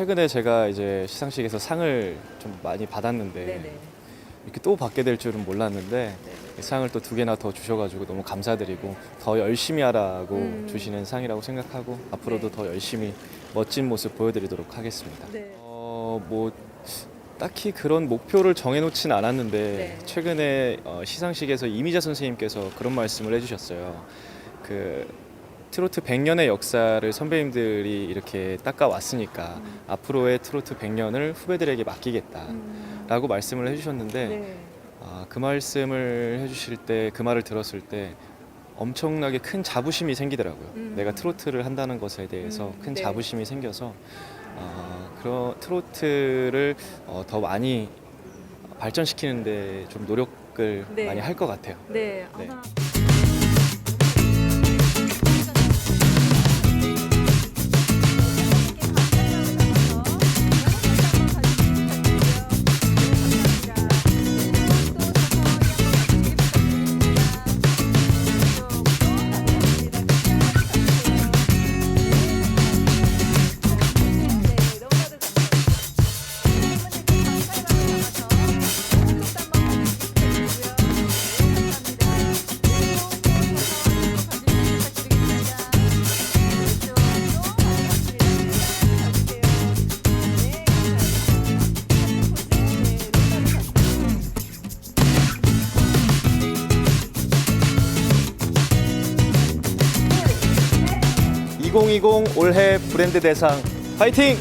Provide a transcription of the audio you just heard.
최근에 제가 이제 시상식에서 상을 좀 많이 받았는데 네네. 이렇게 또 받게 될 줄은 몰랐는데 네. 이 상을 또 두 개나 더 주셔가지고 너무 감사드리고 더 열심히 하라고 음. 주시는 상이라고 생각하고 앞으로도 네. 더 열심히 멋진 모습 보여드리도록 하겠습니다. 네. 어, 뭐 딱히 그런 목표를 정해놓진 않았는데 네. 최근에 어, 시상식에서 이미자 선생님께서 그런 말씀을 해주셨어요. 그 트로트 100년의 역사를 선배님들이 이렇게 닦아왔으니까 음. 앞으로의 트로트 100년을 후배들에게 맡기겠다라고 음. 말씀을 해주셨는데 네. 아, 그 말씀을 해주실 때 그 말을 들었을 때 엄청나게 큰 자부심이 생기더라고요. 음. 내가 트로트를 한다는 것에 대해서 음, 큰 네. 자부심이 생겨서 어, 그런 트로트를 어, 더 많이 발전시키는데 좀 노력을 네. 많이 할 것 같아요. 네. 네. 네. 2020 올해 브랜드 대상 파이팅!